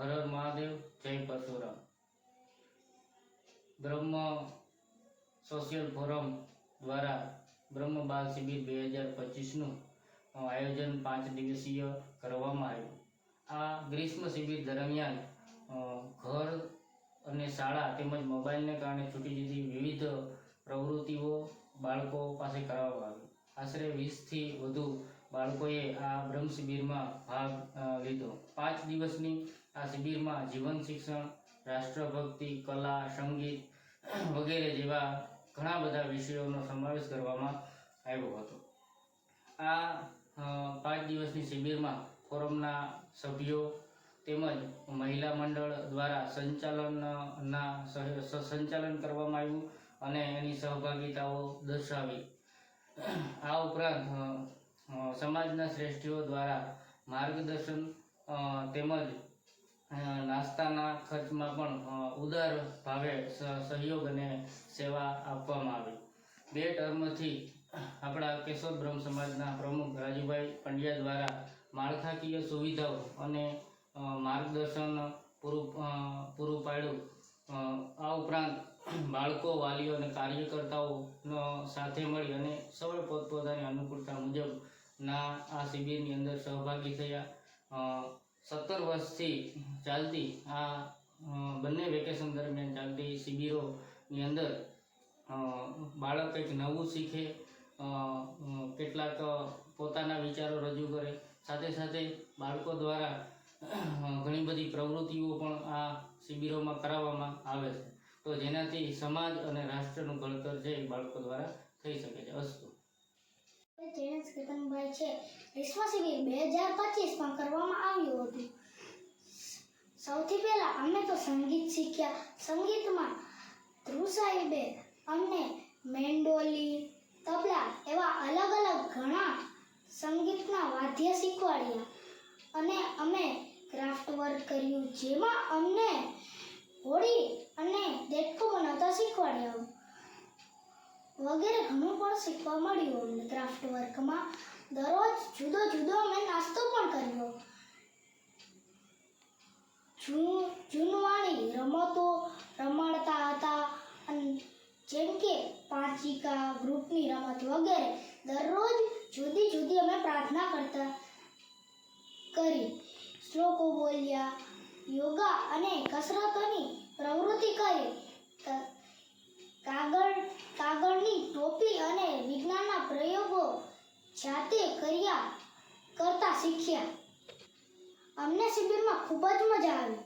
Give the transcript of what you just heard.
હર મહાદેવ, જય પરશુરામ. બ્રહ્મ social forum દ્વારા બ્રહ્મ બાલ શિબિર બે હજાર પચીસનું આયોજન પાંચ દિવસીય કરવામાં આવ્યું. આ ગ્રીષ્મ શિબિર દરમિયાન ઘર અને શાળા તેમજ મોબાઈલને કારણે છૂટી જતી વિવિધ પ્રવૃત્તિઓ બાળકો પાસે કરાવવામાં આવી. આશરે વીસથી વધુ બાળકોએ આ બ્રહ્મ શિબિરમાં ભાગ લીધો. પાંચ દિવસની આ શિબિરમાં જીવન શિક્ષણ, રાષ્ટ્રભક્તિ, કલા, સંગીત વગેરે જેવા ઘણા બધા વિષયોનો સમાવેશ કરવામાં આવ્યો હતો. આ પાંચ દિવસની શિબિરમાં ફોરમના સભ્યો તેમજ મહિલા મંડળ દ્વારા સંચાલનના સંચાલન કરવામાં આવ્યું અને એની સહભાગિતાઓ દર્શાવી. આ ઉપરાંત સમાજના શ્રેષ્ઠીઓ દ્વારા માર્ગદર્શન તેમજ નાસ્તાના ખર્ચમાં પણ ઉદાર ભાવે સહયોગ અને સેવા આપવામાં આવી. બે ટર્મથી આપણા કેશોદ બ્રહ્મ સમાજના પ્રમુખ રાજુભાઈ પંડ્યા દ્વારા માળખાકીય સુવિધાઓ અને માર્ગદર્શન પૂરું પૂરું પાડ્યું. આ ઉપરાંત બાળકો, વાલીઓ અને કાર્યકર્તાઓનો સાથે મળી અને સૌએ પોતપોતાની અનુકૂળતા મુજબ ના આ શિબિરની અંદર સહભાગી થયા. સત્તર વર્ષથી ચાલતી આ બંને વેકેશન દરમિયાન ચાલતી શિબિરોની અંદર બાળક કંઈક નવું શીખે કેટલાક પોતાના વિચારો રજૂ કરે. સાથે સાથે બાળકો દ્વારા ઘણી બધી પ્રવૃત્તિઓ પણ આ શિબિરોમાં કરાવવામાં આવે છે. તો જેનાથી સમાજ અને રાષ્ટ્રનું ઘડતર છે બાળકો દ્વારા થઈ શકે છે. અસ્તુ. કેતનભાઈ છે. વિશ્વ શિબિર બે હજાર પચીસ પણ આવ્યું હતું સૌથી પહેલા અમે તો સંગીત શીખ્યા. સંગીતમાં ધ્રુવ સાહેબે અમને મેન્ડોલી, તબલા એવા અલગ અલગ ઘણા સંગીતના વાદ્ય શીખવાડ્યા. અને અમે ક્રાફ્ટ વર્ક કર્યું જેમાં અમને હોળી અને દેડકો બનાવતા શીખવાડ્યા. વગેરે ઘણું પણ શીખવા મળ્યું અમને ક્રાફ્ટ વર્કમાં. દરરોજ જુદો જુદો અમે નાસ્તો પણ કર્યો. જૂનવાણી રમતો રમાડતા હતા અને જેમ કે પાંચિકા ગ્રુપની રમત વગેરે, દરરોજ જુદી જુદી અમે પ્રાર્થના કરતા કરી. શ્લોકો બોલ્યા, યોગા અને કસરતોની પ્રવૃત્તિ કરી. કાગળ, કાગળની ટોપી અને વિજ્ઞાનના પ્રયોગો જાતે કર્યા, કરતા શીખ્યા. અમને શિબિરમાં ખૂબ જ મજા આવી.